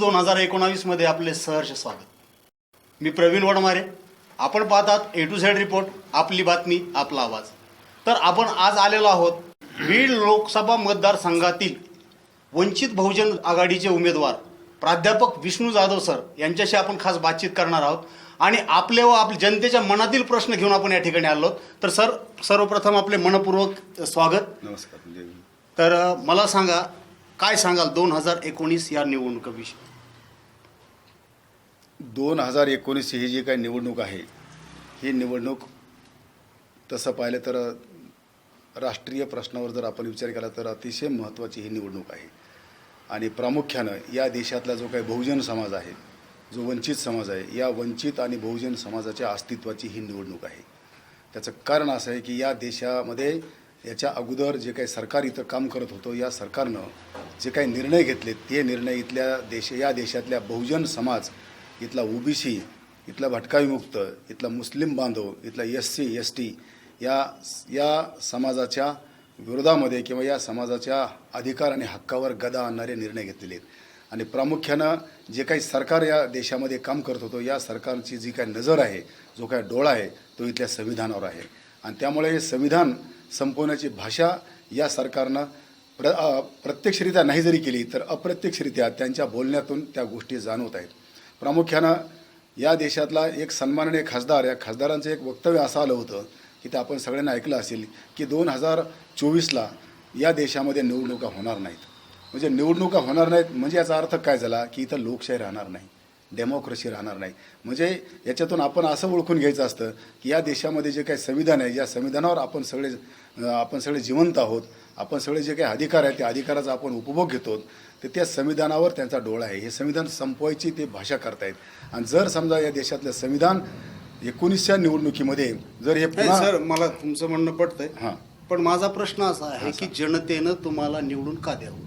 दोन हजार एकोणावीसमध्ये आपले सहर्ष स्वागत. मी प्रवीण वडमारे. आपण पाहतात ए टू झेड रिपोर्ट आपली बातमी आपला आवाज. तर आपण आज आलेलो आहोत बीड लोकसभा मतदारसंघातील वंचित बहुजन आघाडीचे उमेदवार प्राध्यापक विष्णू जाधव सर यांच्याशी आपण खास बातचीत करणार आहोत. आणि आपले व आपल्या जनतेच्या मनातील प्रश्न घेऊन आपण या ठिकाणी आलो. तर सर सर्वप्रथम आपले मनपूर्वक स्वागत. नमस्कार तर मला सांगा काय सांगाल दोन हजार एकोणीस या निवडणुकीविषयी? दोन हजार एकोणीस ही जी काही निवडणूक आहे ही निवडणूक तसं पाहिलं तर राष्ट्रीय प्रश्नावर जर आपण विचार केला तर अतिशय महत्त्वाची ही निवडणूक आहे. आणि प्रामुख्यानं या देशातला जो काही बहुजन समाज आहे जो वंचित समाज आहे या वंचित आणि बहुजन समाजाच्या अस्तित्वाची ही निवडणूक आहे. त्याचं कारण असं आहे की या देशामध्ये याच्या अगोदर जे काही सरकार इथं काम करत होतं या सरकारनं जे काही निर्णय घेतले ते निर्णय इथल्या देश या देशातल्या बहुजन समाज इथला ओबीसी इथला भटका विमुक्त इथला मुस्लिम बांधव इथला एस सी एस टी या या समाजाच्या विरोधामध्ये किंवा या समाजाच्या अधिकार आणि हक्कावर गदा आणणारे निर्णय घेतलेले आहेत. आणि प्रामुख्यानं जे काही सरकार या देशामध्ये काम करत होतं या सरकारची जी काही नजर आहे जो काही डोळा आहे तो इथल्या संविधानावर आहे. आणि त्यामुळे हे संविधान संपवण्याची भाषा या सरकारनं प्र प्रत्यक्षरित्या नाही जरी केली तर अप्रत्यक्षरित्या त्यांच्या बोलण्यातून त्या गोष्टी जाणवत आहेत. प्रामुख्यानं या देशातला एक सन्माननीय खासदार या खासदारांचं एक वक्तव्य असं आलं होतं की ते आपण सगळ्यांना ऐकलं असेल की दोन हजार चोवीसला या देशामध्ये निवडणुका होणार नाहीत. म्हणजे निवडणुका होणार नाहीत म्हणजे याचा अर्थ काय झाला? की इथं लोकशाही राहणार नाही डेमोक्रेसी राहणार नाही. म्हणजे याच्यातून आपण असं ओळखून घ्यायचं असतं की या देशामध्ये जे काही संविधान आहे या संविधानावर आपण सगळे आपण सगळे जिवंत आहोत आपण सगळे जे काही अधिकार आहेत त्या अधिकाराचा आपण उपभोग घेतो तर त्या संविधानावर त्यांचा डोळा आहे. हे संविधान संपवायची ते भाषा करतायत. आणि जर समजा या देशातलं संविधान एकोणीसच्या निवडणुकीमध्ये जर हे सर मला तुमचं म्हणणं पटतंय. हां. पण माझा प्रश्न असा आहे की जनतेनं तुम्हाला निवडून का द्यावं?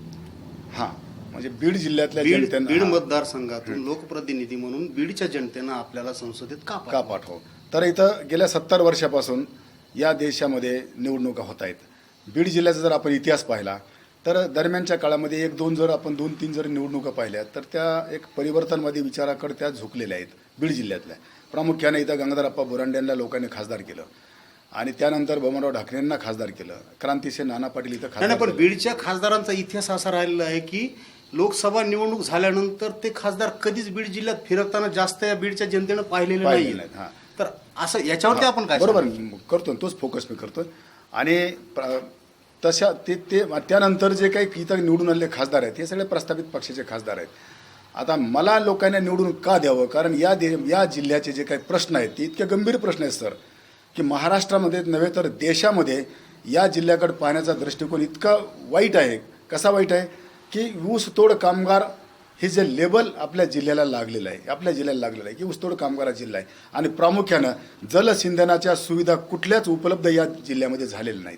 हां. म्हणजे बीड जिल्ह्यातल्या जनतेनं बीड. मतदारसंघातून लोकप्रतिनिधी म्हणून बीडच्या जनतेनं आपल्याला संसदेत का का पाठव तर इथं गेल्या सत्तर वर्षापासून या देशामध्ये निवडणुका होत आहेत. बीड जिल्ह्याचा जर आपण इतिहास पाहिला तर दरम्यानच्या काळामध्ये एक दोन जर आपण दोन तीन जर निवडणुका पाहिल्या तर त्या एक परिवर्तनवादी विचाराकडे त्या झुकलेल्या आहेत बीड जिल्ह्यातल्या. प्रामुख्याने इथं गंगाधरप्पा बोरांड्यांना लोकांनी खासदार केलं. आणि त्यानंतर बबनराव ढाकरेंना खासदार केलं. क्रांतिसे नाना पाटील इथं खासदार पण. बीडच्या खासदारांचा इतिहास असा राहिलेला आहे की लोकसभा निवडणूक झाल्यानंतर ते खासदार कधीच बीड जिल्ह्यात फिरकताना जास्त या बीडच्या जनतेनं पाहिलेले पाहिले नाही हां. तर असं याच्यावरती आपण काय बरोबर? करतो तोच फोकस मी करतोय. आणि प्र- तशा ते ते त्यानंतर जे काही इथं निवडून आलेले खासदार आहेत हे सगळे प्रस्थापित पक्षाचे खासदार आहेत. आता मला लोकांना निवडून का द्यावं? कारण या दे या जिल्ह्याचे जे काही प्रश्न आहेत ते इतके गंभीर प्रश्न आहेत सर की महाराष्ट्रामध्ये नव्हे तर देशामध्ये या जिल्ह्याकडे पाहण्याचा दृष्टिकोन इतका वाईट आहे. कसा वाईट आहे? की ऊसतोड कामगार हे जे लेबल आपल्या जिल्ह्याला लागलेलं आहे आपल्या जिल्ह्याला लागलेलं आहे की ऊसतोड कामगार जिल्हा आहे. आणि प्रामुख्यानं जलसिंधनाच्या सुविधा कुठल्याच उपलब्ध या जिल्ह्यामध्ये झालेल्या नाहीत.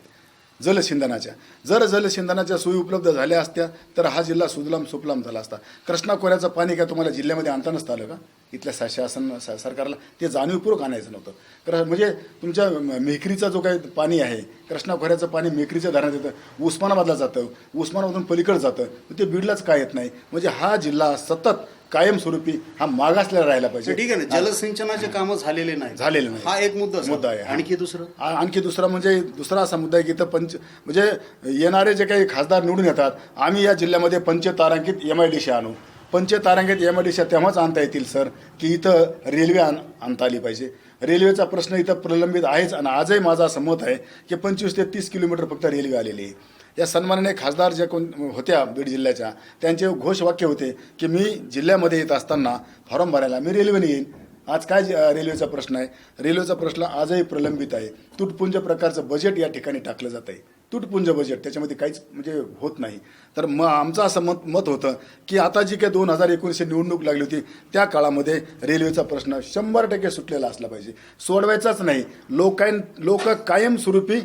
जलसिंधनाच्या जर जलसिंधनाच्या सोयी उपलब्ध झाल्या असत्या तर हा जिल्हा सुजलाम सुफलाम झाला असता. कृष्णा खोऱ्याचं पाणी काय तुम्हाला जिल्ह्यामध्ये आणता नसतं आलं का? इथल्या सा- शासन सा- सरकारला ते जाणीवपूर्वक आणायचं नव्हतं. तर म्हणजे तुमच्या म- मेखरीचा जो काही पाणी आहे कृष्णा खोऱ्याचं पाणी मेखरीच्या धरणात येतं उस्मानाबादला जातं उस्मानाबादून पलीकडे जातं ते बीडलाच काय येत नाही. म्हणजे हा जिल्हा सतत कायमस्वरूपी हा मागासलेला राहायला तर पाहिजे. ठीक आहे ना जलसिंचनाचे कामं झालेले नाही झालेले नाही. हा एक मुद्दा मुद्दा आहे. आणखी दुसरं? आणखी दुसरा म्हणजे दुसरा असा मुद्दा आहे की इथं पंच म्हणजे येणारे जे काही खासदार निवडून येतात आम्ही या जिल्ह्यामध्ये पंचतारांकित एम आय डी सी आणू. पंचतारांकित एम आय डी तेव्हाच आणता येतील सर की इथं रेल्वे आण आणता आली पाहिजे. रेल्वेचा प्रश्न इथं प्रलंबित आहेच आणि आजही माझं असं मत आहे की पंचवीस ते तीस किलोमीटर फक्त रेल्वे आलेली आहे. या सन्मानाने खासदार ज्या कोण होत्या बीड जिल्ह्याच्या त्यांचे घोषवाक्य होते की मी जिल्ह्यामध्ये येत असताना फॉर्म भरायला मी रेल्वेने येईन. आज काय रेल्वेचा प्रश्न आहे? रेल्वेचा प्रश्न आजही प्रलंबित आहे. तुटपुंज प्रकारचं बजेट या ठिकाणी टाकलं जात आहे तुटपुंज बजेट त्याच्यामध्ये काहीच म्हणजे होत नाही. तर मग आमचं असं मत मत होतं की आता जी काही दोन हजार एकोणीसशे निवडणूक लागली होती त्या काळामध्ये रेल्वेचा प्रश्न शंभर टक्के सुटलेला असला पाहिजे. सोडवायचाच नाही. लोकां लोक कायमस्वरूपी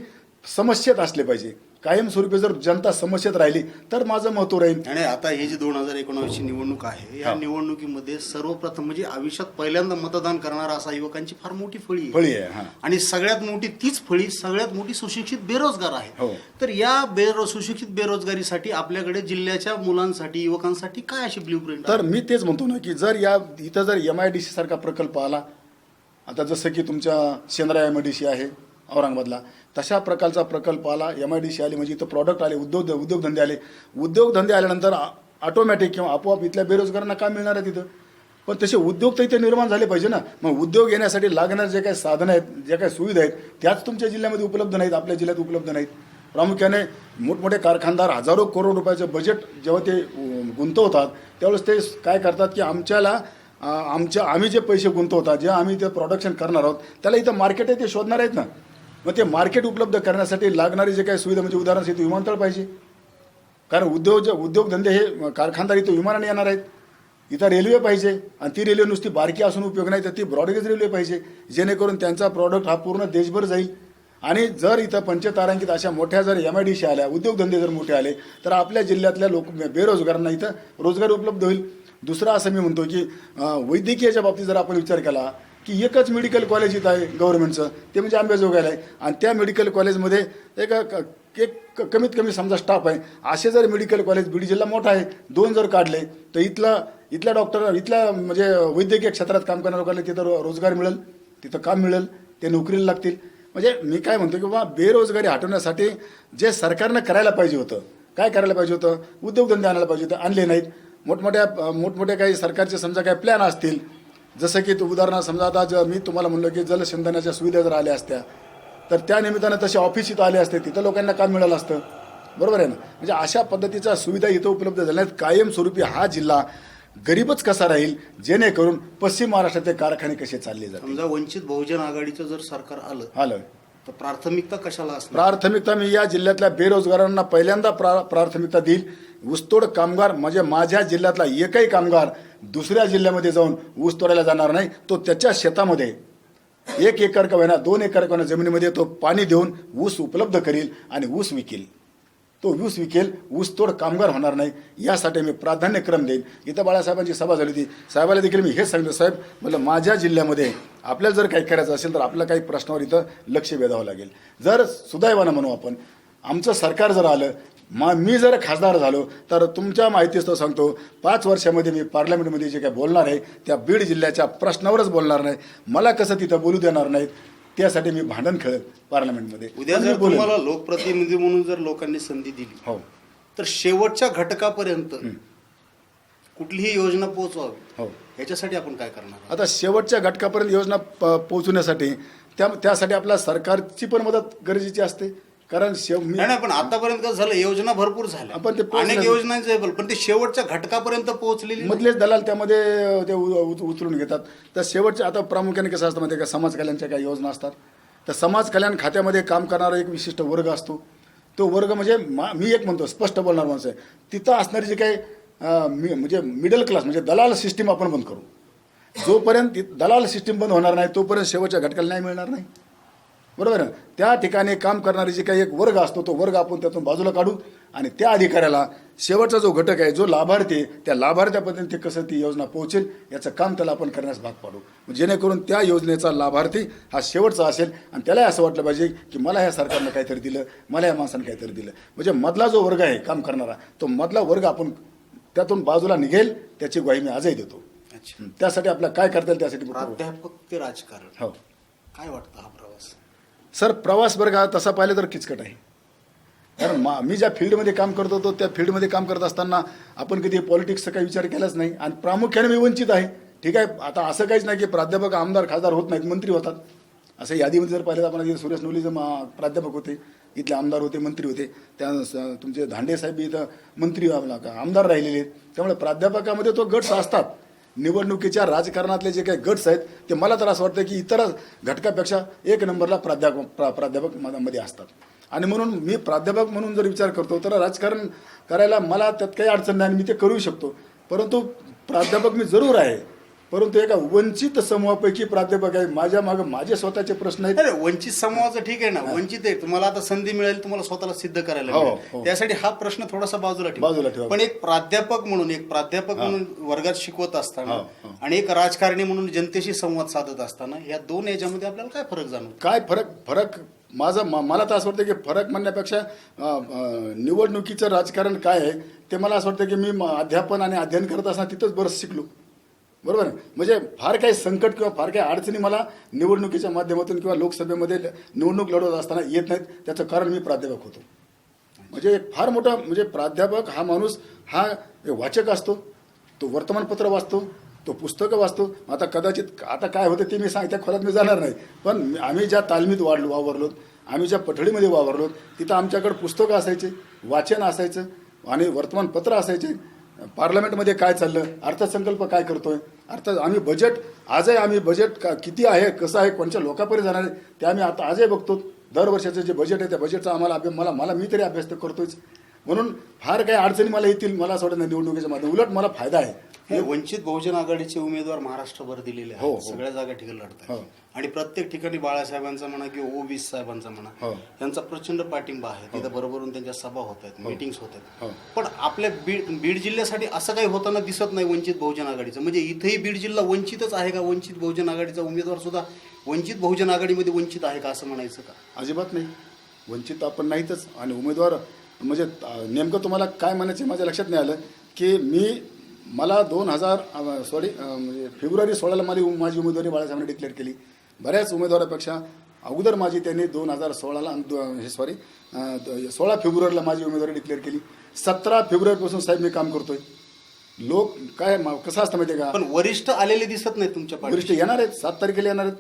समस्येत असले पाहिजे. कायमस्वरूपी जर जनता समस्येत राहिली तर माझं महत्त्व राहील आणि आता ही जी दोन हजार एकोणावीसची निवडणूक आहे या. निवडणुकीमध्ये सर्वप्रथम म्हणजे आयुष्यात पहिल्यांदा मतदान करणारा असा युवकांची फार मोठी फळी. फळी आहे आणि सगळ्यात मोठी तीच फळी सगळ्यात मोठी सुशिक्षित बेरोजगार आहे हो. तर या बेरो सुशिक्षित बेरोजगारीसाठी आपल्याकडे जिल्ह्याच्या मुलांसाठी युवकांसाठी काय अशी ब्ल्यू प्रिंट तर मी तेच म्हणतो ना की जर या इथं जर एम आय डी सी सारखा प्रकल्प आला आता जसं की तुमच्या Shendra M I D C आहे औरंगाबादला. तशा प्रकारचा प्रकल्प आला. एम आय डी सी आली म्हणजे इथं प्रॉडक्ट आले उद्योग उद्योगधंदे आले. उद्योगधंदे आल्यानंतर ऑटोमॅटिक किंवा आपोआप इथल्या बेरोजगारांना काम मिळणार आहे तिथं. पण तसे उद्योग तर इथे निर्माण झाले पाहिजे ना. मग उद्योग येण्यासाठी लागणारे जे काही साधनं आहेत ज्या काही सुविधा आहेत त्याच तुमच्या जिल्ह्यामध्ये उपलब्ध नाहीत आपल्या जिल्ह्यात उपलब्ध नाहीत. प्रामुख्याने मोठमोठे कारखानदार हजारो करोड रुपयाचं बजेट जेव्हा ते गुंतवतात त्यावेळेस ते काय करतात की आमच्याला आमच्या आम्ही जे पैसे गुंतवतात जे आम्ही ते प्रोडक्शन करणार आहोत त्याला इथं मार्केट आहे ते शोधणार आहेत ना. मग ते मार्केट उपलब्ध करण्यासाठी लागणारी जे काही सुविधा म्हणजे उदाहरणार्थ इथं विमानतळ पाहिजे. कारण उद्योग उद्योगधंदे हे कारखानदार इथं विमानाने येणार आहेत. इथं रेल्वे पाहिजे. आणि ती रेल्वे नुसती बारकी असून उपयोग नाही तर ती ब्रॉडगेज रेल्वे पाहिजे. जेणेकरून त्यांचा प्रॉडक्ट हा पूर्ण देशभर जाईल. आणि जर इथं पंचतारांकित अशा मोठ्या जर एम आय डी सी आल्या उद्योगधंदे जर मोठे आले तर आपल्या जिल्ह्यातल्या लोक बेरोजगारांना इथं रोजगार उपलब्ध होईल. दुसरा असं मी म्हणतो की वैद्यकीयच्या वैद्यकीयाच्या बाबतीत जर आपण विचार केला की एकच मेडिकल कॉलेज इथं आहे गव्हर्नमेंटचं ते म्हणजे आंबेजोगायला आहे. आणि त्या मेडिकल कॉलेजमध्ये एक क- एक कमीत कमी समजा स्टाफ आहे. असे जर मेडिकल कॉलेज बीड जिल्हा मोठा आहे दोन जर काढले तर इथला इथल्या डॉक्टर इथल्या म्हणजे वैद्यकीय क्षेत्रात काम करणाऱ्या लोकांना तिथं रो- रोजगार मिळेल तिथं काम मिळेल ते नोकरीला लागतील. म्हणजे मी काय म्हणतो की बाबा बेरोजगारी हटवण्यासाठी जे सरकारनं करायला पाहिजे होतं काय करायला पाहिजे होतं? उद्योगधंदे आणायला पाहिजे होतं आणले नाहीत. मोठमोठ्या मोठमोठ्या काही सरकारचे समजा काही प्लॅन असतील जसं की उदाहरणार्थ समजा आता ज- मी तुम्हाला म्हणलो की जलसिंधनाच्या सुविधा जर आल्या असत्या तर त्या निमित्तानं तसे ऑफिस इथं आले असते तिथं लोकांना काम मिळालं असतं. बरोबर आहे ना? म्हणजे अशा पद्धतीच्या सुविधा इथं उपलब्ध झाल्या कायमस्वरूपी हा जिल्हा गरीबच कसा राहील? जेणेकरून पश्चिम महाराष्ट्राचे कारखाने कसे चालले जातील? समजा वंचित बहुजन आघाडीचं जर सरकार आलं आलं. तर प्राथमिकता कशाला असणार? प्राथमिकता मी या जिल्ह्यातल्या बेरोजगारांना पहिल्यांदा प्रा प्राथमिकता देईल. ऊसतोड कामगार म्हणजे माझ्या जिल्ह्यातला एकही कामगार दुसऱ्या जिल्ह्यामध्ये जाऊन ऊस तोडायला जाणार नाही तो त्याच्या शेतामध्ये. एक एकर का होईना दोन एकर का होईना जमिनीमध्ये तो पाणी देऊन ऊस उपलब्ध करील आणि ऊस विकेल. तो ऊस विकेल ऊसतोड कामगार होणार नाही यासाठी मी प्राधान्यक्रम देईन. इथं बाळासाहेबांची सभा झाली होती. साहेबाला देखील मी हेच सांगितलं साहेब म्हटलं माझ्या जिल्ह्यामध्ये आपल्याला जर काही करायचं असेल तर आपल्या काही प्रश्नावर इथं लक्ष वेधावं लागेल. जर सुदैवानं म्हणू आपण आमचं सरकार जर आलं मा मी जर खासदार झालो तर तुमच्या माहितीच सांगतो पाच वर्षामध्ये मी पार्लमेंटमध्ये जे काही बोलणार आहे त्या बीड जिल्ह्याच्या प्रश्नावरच बोलणार नाही. मला कसं तिथं बोलू देणार नाहीत त्यासाठी मी भांडण खेळेल पार्लमेंटमध्ये. उद्या जर. तुम्हाला लोकप्रतिनिधी म्हणून जर लोकांनी संधी दिली हो. तर शेवटच्या घटकापर्यंत कुठलीही योजना पोहोचवावी हो. ह्याच्यासाठी आपण काय करणार आता शेवटच्या घटकापर्यंत योजना पोहोचवण्यासाठी त्या त्यासाठी आपल्या सरकारची पण मदत गरजेची असते. कारण शेव मी नाही नाही, पण आतापर्यंत कसं झालं योजना भरपूर झाल्या. आपण ते अनेक योजनांचे पण ते शेवटच्या घटकापर्यंत पोहोचलेली नाही. मधलेच दलाल त्यामध्ये ते उ- उ- उचलून घेतात. तर शेवटच्या आता प्रामुख्याने कसं असतं माहिती का? समाज कल्याणच्या काही योजना असतात. तर समाज कल्याण खात्यामध्ये काम करणारा एक विशिष्ट वर्ग असतो. तो वर्ग म्हणजे मा- मी एक म्हणतो स्पष्ट बोलणार माणसं आहे. तिथं असणारी जी काही अं, मी- म्हणजे मिडल क्लास म्हणजे दलाल सिस्टीम आपण बंद करू. जोपर्यंत ती दलाल सिस्टीम बंद होणार नाही तोपर्यंत शेवटच्या घटकाला न्याय मिळणार नाही. बरोबर? आहे त्या ठिकाणी काम करणारी जे काही एक वर्ग असतो तो वर्ग आपण त्यातून बाजूला काढू आणि त्या अधिकाऱ्याला शेवटचा जो घटक आहे जो लाभार्थी आहे त्या लाभार्थ्यापर्यंत ते कसं ती योजना पोहोचेल याचं काम त्याला आपण करण्यास भाग पाडू. जेणेकरून त्या योजनेचा लाभार्थी हा शेवटचा असेल आणि त्यालाही असं वाटलं पाहिजे की मला ह्या सरकारनं काहीतरी दिलं मला या माणसानं काहीतरी दिलं. म्हणजे मधला जो वर्ग आहे काम करणारा तो मधला वर्ग आपण त्यातून बाजूला निघेल त्याची ग्वाही मी आजही देतो. त्यासाठी आपल्याला काय करता येईल त्यासाठी ते राजकारण. हो. काय वाटतं हा सर प्रवास बरं का तसा पाहिलं तर किचकट आहे. कारण मा मी ज्या फील्डमध्ये काम करत होतो त्या फील्डमध्ये काम करत असताना आपण कधी पॉलिटिक्सचा काही विचार केलाच नाही आणि प्रामुख्याने मी वंचित आहे. ठीक आहे आता असं काहीच नाही की प्राध्यापक आमदार खासदार होत नाहीत मंत्री होतात. असं यादीमध्ये जर पाहिलं तर आपण सुरेश नवलीचे मा- प्राध्यापक होते इथले आमदार होते मंत्री होते. त्या तुमचे धांडे साहेब इथं मंत्री आमदार राहिलेले आहेत. त्यामुळे प्राध्यापकामध्ये तो गट असतात निवडणुकीच्या राजकारणातले जे काही गट्स आहेत ते मला तर असं वाटतं की इतर घटकापेक्षा एक नंबरला प्राध्यापक प्रा प्राध्यापकमध्ये असतात. आणि म्हणून मी प्राध्यापक म्हणून जर विचार करतो तर राजकारण करायला मला त्यात काही अडचण नाही आणि मी ते करू शकतो. परंतु प्राध्यापक मी जरूर आहे. परंतु एका वंचित समूहापैकी प्राध्यापक आहे. माझ्या मागे माझे स्वतःचे प्रश्न आहेत. अरे वंचित समूहाचं ठीक आहे ना. वंचित आहे. तुम्हाला आता संधी मिळेल तुम्हाला स्वतःला सिद्ध करायला हो, मिळेल. हो. त्यासाठी हा प्रश्न थोडासा बाजूला बाजूला ठेवा. ठेवा. पण एक प्राध्यापक म्हणून एक प्राध्यापक म्हणून वर्गात शिकवत असताना हो, हो. आणि एक राजकारणी म्हणून जनतेशी संवाद साधत असताना या दोन याच्यामध्ये आपल्याला काय फरक जाणवतो? काय फरक फरक माझं म- मला तर असं वाटतं की फरक म्हणण्यापेक्षा अं, अं, निवडणुकीचं राजकारण काय आहे ते मला असं वाटतं की मी म- अध्यापन आणि अध्ययन करत असताना तिथंच बरंच शिकलो. बरोबर म्हणजे फार काही संकट किंवा फार काही अडचणी मला निवडणुकीच्या माध्यमातून किंवा लोकसभेमध्ये निवडणूक लढवत असताना येत नाहीत. त्याचं कारण मी प्राध्यापक होतो. म्हणजे एक फार मोठा म्हणजे प्राध्यापक हा माणूस हा एक वाचक असतो. तो वर्तमानपत्र वाचतो तो पुस्तकं वाचतो. आता कदाचित आता काय होतं ते मी सांग त्या खोल्यात मी जाणार नाही. पण आम्ही ज्या तालमीत वाढलो वावरलो आम्ही ज्या पठडीमध्ये वावरलो तिथं आमच्याकडे पुस्तकं असायचे वाचन असायचं आणि वर्तमानपत्र असायचे. पार्लमेंटमध्ये काय चाललं? अर्थसंकल्प काय करतोय? अर्थ आम्ही बजेट आजही आम्ही बजेट का किती आहे कसं आहे कोणत्या लोकांपर्यंत जाणार आहे ते आम्ही आता आजही बघतो. दर वर्षाचं जे बजेट आहे त्या बजेटचा आम्हाला अभ्यास मला मला मी तरी अभ्यास तर करतोयच. म्हणून फार काही अडचणी मला येतील मला असं वाटत नाही निवडणुकीच्या माध्यम उलट मला फायदा आहे. हे वंचित बहुजन आघाडीचे उमेदवार महाराष्ट्रभर दिलेले हो, हो. सगळ्या जागा ठिकाणी लढत हो. आणि प्रत्येक ठिकाणी बाळासाहेबांचा म्हणा किंवा ओबीस साहेबांचा म्हणा हो. यांचा प्रचंड पाठिंबा आहे. तिथं बरोबरून त्यांच्या सभा होत आहेत मिटिंग्स होत हो. आहेत पण आपल्या बीड बीड जिल्ह्यासाठी असं काही होताना दिसत नाही वंचित बहुजन आघाडीचं. म्हणजे इथेही बीड जिल्हा वंचितच आहे का? वंचित बहुजन आघाडीचा उमेदवार सुद्धा वंचित बहुजन आघाडीमध्ये वंचित आहे का असं म्हणायचं का? अजिबात नाही. वंचित आपण नाहीतच. आणि उमेदवार म्हणजे नेमकं तुम्हाला काय म्हणायचं माझ्या लक्षात नाही आलं की मी मला दोन हजार सॉरी म्हणजे फेब्रुवारी सोळाला माझी माझी उमेदवारी बाळासाहेबांनी डिक्लेअर केली. बऱ्याच उमेदवारापेक्षा अगोदर माझी त्यांनी दोन हजार सोळाला हे सॉरी सोळा फेब्रुवारीला माझी उमेदवारी डिक्लेअर केली. सतरा फेब्रुवारीपासून साहेब मी काम करतोय. लोक काय म- कसं असतं माहिती आहे का? पण वरिष्ठ आलेले दिसत नाही तुमच्या वरिष्ठ येणार आहेत सात तारखेला येणार आहेत.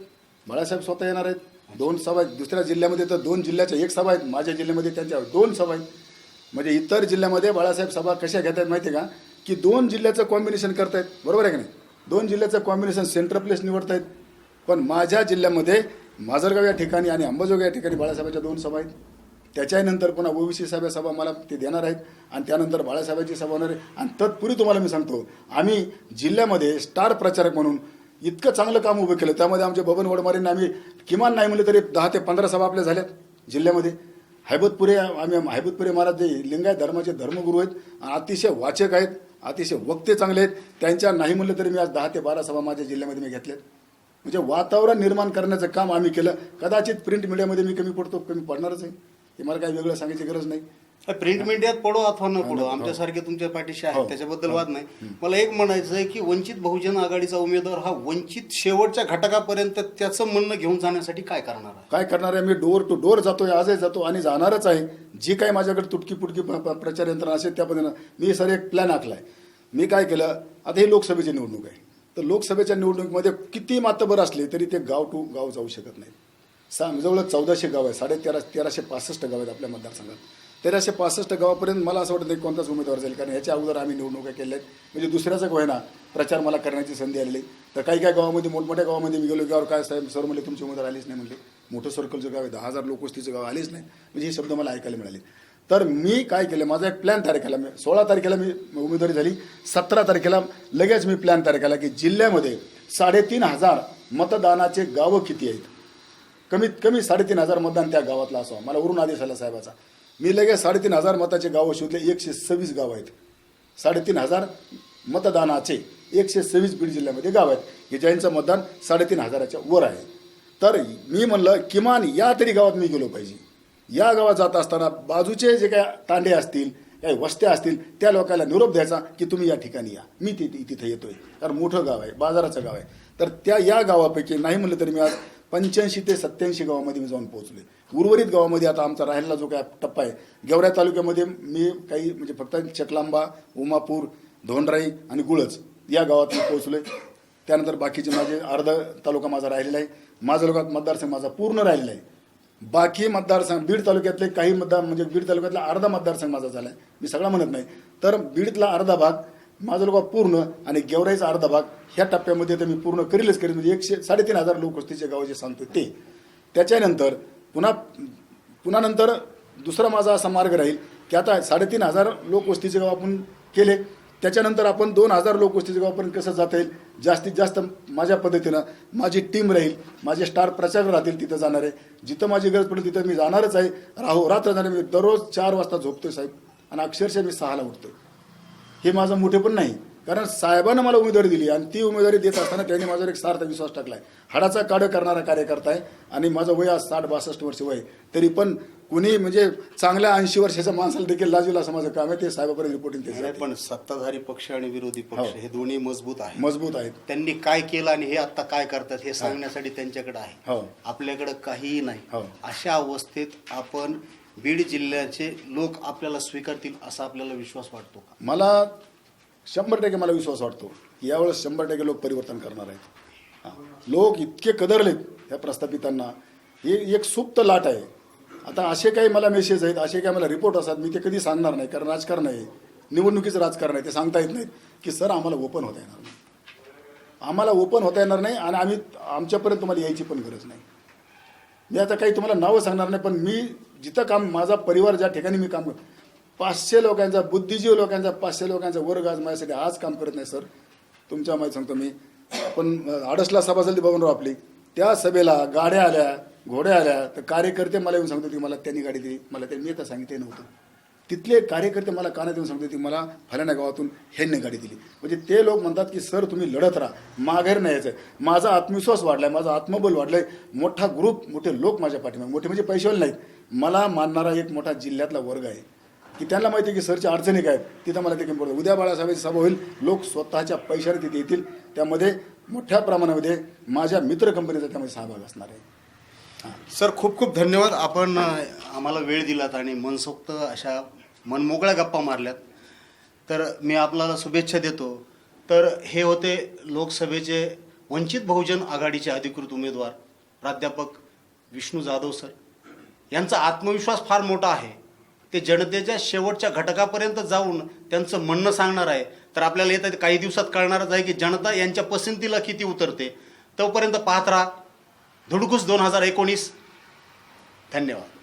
बाळासाहेब स्वतः येणार आहेत. दोन सभा आहेत. दुसऱ्या जिल्ह्यामध्ये तर दोन जिल्ह्याच्या एक सभा आहेत. माझ्या जिल्ह्यामध्ये त्यांच्या दोन सभा आहेत. म्हणजे इतर जिल्ह्यामध्ये बाळासाहेब सभा कशा घेत आहेत माहिती आहे का? की दोन जिल्ह्याचं कॉम्बिनेशन करतायत. बरोबर आहे का नाही? दोन जिल्ह्याचं कॉम्बिनेशन सेंटर प्लेस निवडतायत. पण माझ्या जिल्ह्यामध्ये माजरगाव या ठिकाणी आणि अंबाजोगाई या ठिकाणी बाळासाहेबांच्या दोन सभा आहेत. त्याच्यानंतर पुन्हा ओबीसी सभा सभा मला ते देणार आहेत आणि त्यानंतर बाळासाहेबांची सभा होणार आहे. आणि तत्पूर्वी तुम्हाला मी सांगतो आम्ही जिल्ह्यामध्ये स्टार प्रचारक म्हणून इतकं चांगलं काम उभं केलं. त्यामध्ये आमच्या बबन वडमारेंनी आम्ही किमान नाही म्हणलं तरी दहा ते पंधरा सभा आपल्या झाल्यात जिल्ह्यामध्ये. हैबतपुरे आम्ही हैबतपुरे महाराज जे लिंगायत धर्माचे धर्मगुरू आहेत आणि अतिशय वाचक आहेत अतिशय वक्ते चांगले आहेत. त्यांच्या नाही म्हणलं तरी मी आज दहा ते बारा सभा माझ्या जिल्ह्यामध्ये मी घेतल्यात. म्हणजे वातावरण निर्माण करण्याचं काम आम्ही केलं. कदाचित प्रिंट मीडियामध्ये मी कमी पडतो कमी पडणारच आहे. हे मला काही वेगळं सांगायची गरज नाही. प्रिंट मीडियात पडो अथवा न पडो आमच्यासारखे तुमच्या पाठीशी हो. आहेत त्याच्याबद्दल वाद नाही. मला एक म्हणायचं आहे की वंचित बहुजन आघाडीचा उमेदवार हा वंचित शेवटच्या घटकापर्यंत त्याचं म्हणणं घेऊन जाण्यासाठी काय करणार आहे? काय करणार आहे? मी डोर टू डोर जातोय आजही जातो आणि जाणारच आहे. जी काही माझ्याकडे तुटकी पुटकी प्रचार यंत्रणा असेल त्या पद्धतीनं मी सर एक प्लॅन आखलाय. मी काय केलं? आता ही लोकसभेची निवडणूक आहे. तर लोकसभेच्या निवडणुकीमध्ये किती मातबर असले तरी ते गाव टू गाव जाऊ शकत नाही सा जवळ चौदाशे गाव आहे साडे तेरा तेराशे पासष्ट गाव आहेत आपल्या मतदारसंघात. तेराशे पासष्ट गावापर्यंत मला असं वाटतं नाही कोणताच उमेदवार जाईल. कारण ह्याच्या अगोदर आम्ही निवडणुका केल्या आहेत. म्हणजे दुसऱ्याचा का होईना प्रचार मला करण्याची संधी आलेली. आहे. तर काही काही गावामध्ये मोठमोठ्या गावामध्ये मी गेलो गावावर काय साहेब सर म्हणले तुमचे उमेदवार आलेच नाही. म्हणले मोठं सर्कलचं गाव आहे. दहा हजार लोकवस्तीचं गाव आलेच नाही. म्हणजे हे शब्द मला ऐकायला मिळाले. तर मी काय केलं माझा एक प्लॅन तयार केला. मी सोळा तारखेला मी उमेदवारी झाली सतरा तारखेला लगेच मी प्लॅन तयार केला की जिल्ह्यामध्ये साडेतीन हजार मतदानाचे गावं किती आहेत? कमीत कमी साडेतीन हजार मतदान त्या गावातला असावं. मला वरून आदेश आला साहेबाचा. मी लगेच साडेतीन हजार मताचे गावं शोधले एकशे सव्वीस गाव आहेत. साडेतीन हजार मतदानाचे एकशे सव्वीस बीड जिल्ह्यामध्ये गाव आहेत. की ज्यांचं मतदान साडेतीन हजाराच्या वर आहे. तर मी म्हणलं किमान या तरी गावात मी गेलो पाहिजे. या गावात जात असताना बाजूचे जे काय तांडे असतील काही वस्त्या असतील त्या लोकांना निरोप द्यायचा की तुम्ही या ठिकाणी या. मी ति तिथं येतोय. कारण मोठं गाव आहे बाजाराचं गाव आहे. तर त्या या गावापैकी नाही म्हणलं तरी मी आज पंच्याऐंशी ते सत्याऐंशी गावामध्ये मी जाऊन पोहोचले उर्वरित गावामध्ये आता आमचा राहिलेला जो काय टप्पा आहे गेवऱ्या तालुक्यामध्ये मी काही म्हणजे फक्त चकलांबा उमापूर धोंडराई आणि गुळच या गावात मी पोहोचलोय. त्यानंतर बाकीचे माझे अर्ध तालुका माझा राहिलेला आहे. माझा लोकात मतदारसंघ माझा पूर्ण राहिलेला आहे. बाकी मतदारसंघ बीड तालुक्यातले काही मतदार म्हणजे बीड तालुक्यातला अर्धा मतदारसंघ माझा झाला आहे मी सगळा म्हणत नाही. तर बीडतला अर्धा भाग माझा लोक पूर्ण आणि गेवराईचा अर्धा भाग ह्या टप्प्यामध्ये तर मी पूर्ण करीलच करील म्हणजे एकशे साडेतीन हजार लोकवस्तीचे गाव जे सांगतो ते. त्याच्यानंतर पुन्हा पुन्हा नंतर दुसरा माझा असा मार्ग राहील की आता साडेतीन हजार लोकवस्तीचे गाव आपण केले. त्याच्यानंतर आपण दोन हजार लोकवस्तीच्या गावापर्यंत कसं जाता येईल जास्तीत जास्त माझ्या पद्धतीनं माझी टीम राहील माझे स्टार प्रचारक राहतील तिथं जाणार आहे. जिथं माझी गरज पडेल तिथं मी जाणारच आहे. राहो रात्र जाणार मी दररोज चार वाजता झोपतोय साहेब. आणि अक्षरशः मी सहाला उठतोय. हे माझं मोठे पण नाही. कारण साहेबानं मला उमेदवारी दिली आणि ती उमेदवारी देत असताना त्यांनी माझ्यावर एक सार्थ विश्वास आहे हाडाचा काढ करणारा कार्यकर्ता आहे आणि माझं वय आज साठ बासष्ट वर्ष वय तरी पण कुणी म्हणजे चांगल्या ऐंशी वर्षाच्या माणसाला देखील लाजूल असं माझं काम आहे ते साहेबापर्यंत रिपोर्टिंग त्याचं पण सत्ताधारी पक्ष आणि विरोधी पक्ष हो. हे दोन्ही मजबूत आहे मजबूत आहेत. त्यांनी काय केलं आणि हे आता काय करतात हे सांगण्यासाठी त्यांच्याकडे आहे. हो. आपल्याकडे काहीही नाही. हो. अशा अवस्थेत आपण बीड जिल्ह्याचे लोक आपल्याला स्वीकारतील असा आपल्याला विश्वास वाटतो मला शंभर टक्के मला विश्वास वाटतो की यावेळेस शंभर टक्के लोक परिवर्तन करणार आहेत. लोक इतके कदरलेत त्या प्रस्थापितांना. हे एक सुप्त लाट आहे. आता असे काही मला मेसेज आहेत असे काही मला रिपोर्ट असतात मी ते कधी सांगणार नाही कारण राजकारण आहे. निवडणुकीचं राजकारण आहे ते सांगता येत नाहीत. की सर आम्हाला ओपन होता येणार नाही. आम्हाला ओपन होता येणार नाही आणि आम्ही आमच्यापर्यंत तुम्हाला यायची पण गरज नाही. मी आता काही तुम्हाला नावं सांगणार नाही पण मी जिथं काम माझा परिवार ज्या ठिकाणी मी काम करतो पाचशे लोकांचा बुद्धिजीव लोकांचा पाचशे लोकांचा वर्ग आज माझ्यासाठी आज काम करत नाही सर. तुमच्या माहिती सांगतो मी. आपण आडसला सभा झाली बघून राहू आपली. त्या सभेला गाड्या आल्या घोड्या आल्या तर कार्यकर्ते मला येऊन सांगतो की मला त्यांनी गाडी दिली. मला त्यांनी मी तर सांगितले नव्हतं. तिथले कार्यकर्ते मला कानात येऊन सांगतो की मला फलाण्या गावातून ह्यांनी गाडी दिली. म्हणजे ते लोक म्हणतात की सर तुम्ही लढत राहा. माघार नाही यायचं माझा आत्मविश्वास वाढलाय माझा आत्मबल वाढलाय. मोठा ग्रुप मोठे लोक माझ्या पाठीमागे मोठे म्हणजे पैशावाले नाहीत. मला मानणारा एक मोठा जिल्ह्यातला वर्ग आहे. की त्यांना माहिती आहे की सरच्या अडचणी काय आहेत? तिथं मला ते कमी पडतं. उद्या बाळासाहेबांची सभा होईल. लोक स्वतःच्या पैशाने तिथे येतील. त्यामध्ये मोठ्या प्रमाणामध्ये माझ्या मित्र कंपनीचा त्यामध्ये सहभाग असणार आहे. सर खूप खूप धन्यवाद. आपण आम्हाला वेळ दिलात आणि मनसोक्त अशा मनमोकळ्या गप्पा मारल्यात. तर मी आपल्याला शुभेच्छा देतो. तर हे होते लोकसभेचे वंचित बहुजन आघाडीचे अधिकृत उमेदवार प्राध्यापक विष्णू जाधव सर. यांचा आत्मविश्वास फार मोठा आहे. ते जनतेच्या शेवटच्या घटकापर्यंत जाऊन त्यांचं म्हणणं सांगणार आहे. तर आपल्याला येत्या काही दिवसात कळणारच आहे की जनता यांच्या पसंतीला किती उतरते. तोपर्यंत पाहत राहा. धुडकूस दोन हजार एकोणीस. धन्यवाद.